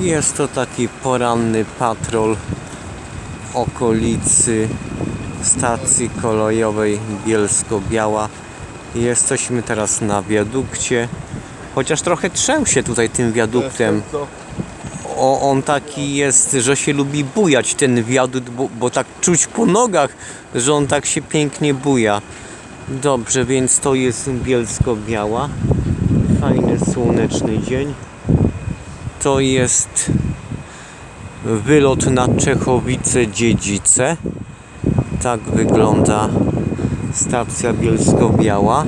Jest to taki poranny patrol okolicy stacji kolejowej Bielsko-Biała. Jesteśmy teraz na wiadukcie. Chociaż trochę trzęsie tutaj tym wiaduktem. O, on taki jest, że się lubi bujać ten wiadukt, bo, bo tak czuć po nogach, że on tak się pięknie buja. Dobrze, więc to jest Bielsko-Biała. Fajny, słoneczny dzień. To jest wylot na Czechowice-Dziedzice. Tak wygląda stacja Bielsko-Biała.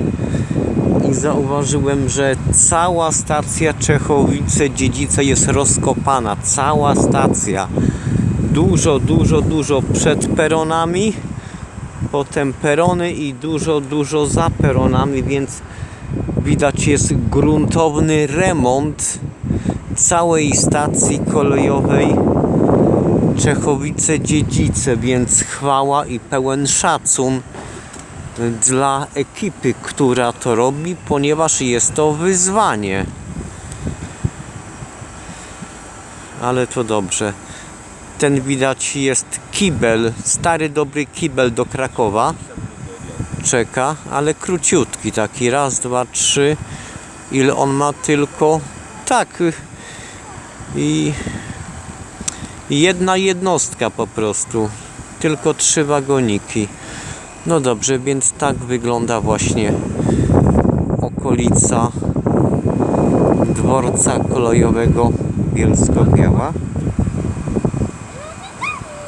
I zauważyłem, że cała stacja Czechowice-Dziedzice jest rozkopana. Cała stacja. Dużo, dużo, dużo przed peronami. Potem perony i dużo, dużo za peronami, więc widać jest gruntowny remont całej stacji kolejowej Czechowice-Dziedzice, więc chwała i pełen szacun dla ekipy, która to robi, ponieważ jest to wyzwanie. Ale to dobrze. Ten widać jest kibel, stary dobry kibel do Krakowa. Czeka, ale króciutki taki. Raz, dwa, trzy. Ile on ma tylko? Tak. I jedna jednostka po prostu. Tylko trzy wagoniki. No dobrze, więc tak wygląda właśnie okolica dworca kolejowego Bielsko-Biała.